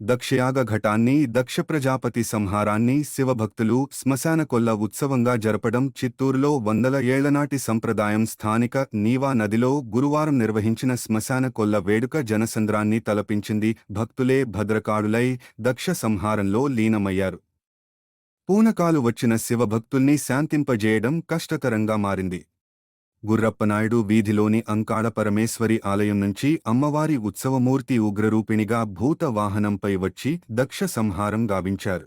దక్షయాగ ఘటాన్ని దక్ష ప్రజాపతి సంహారాన్ని శివభక్తులు శ్మశాన కొల్ల ఉత్సవంగా జరపడం చిత్తూరులో వందల ఏళ్ళనాటి సంప్రదాయం స్థానిక నీవా నదిలో గురువారం నిర్వహించిన శ్మశాన కొల్ల వేడుక జనసంద్రాన్ని తలపించింది భక్తులే భద్రకాడులై దక్ష సంహారంలో లీనమయ్యారు. పూనకాలు వచ్చిన శివభక్తుల్ని శాంతింపజేయడం కష్టతరంగా మారింది. గుర్రప్పనాయుడు వీధిలోని అంకాళ పరమేశ్వరి ఆలయం నుంచి అమ్మవారి ఉత్సవమూర్తి ఉగ్రరూపిణిగా భూత వాహనంపై వచ్చి దక్ష సంహారం గావించారు.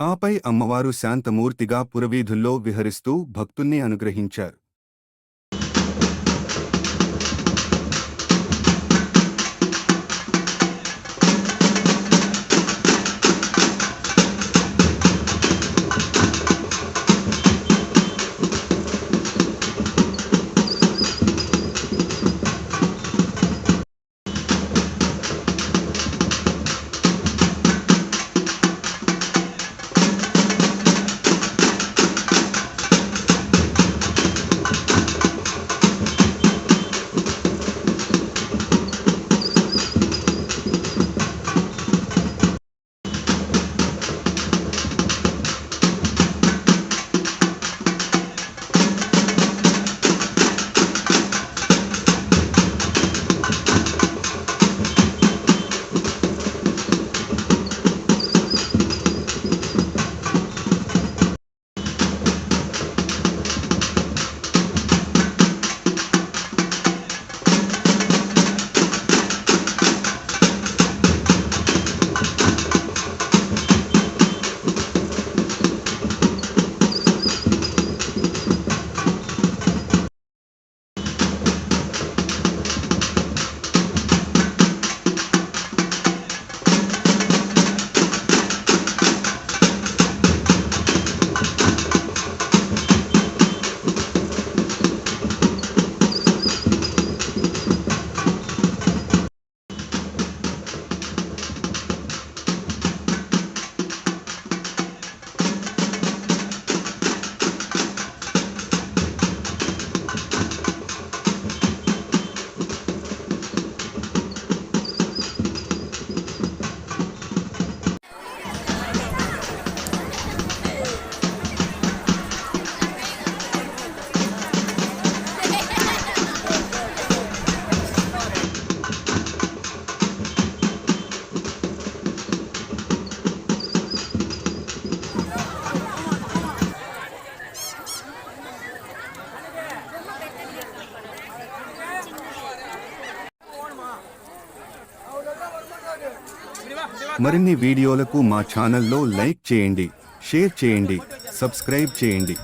ఆపై అమ్మవారు శాంతమూర్తిగా పురవీధుల్లో విహరిస్తూ భక్తుల్ని అనుగ్రహించారు. మరిన్ని వీడియోలకు మా ఛానల్లో లైక్ చేయండి షేర్ చేయండి సబ్స్క్రైబ్ చేయండి.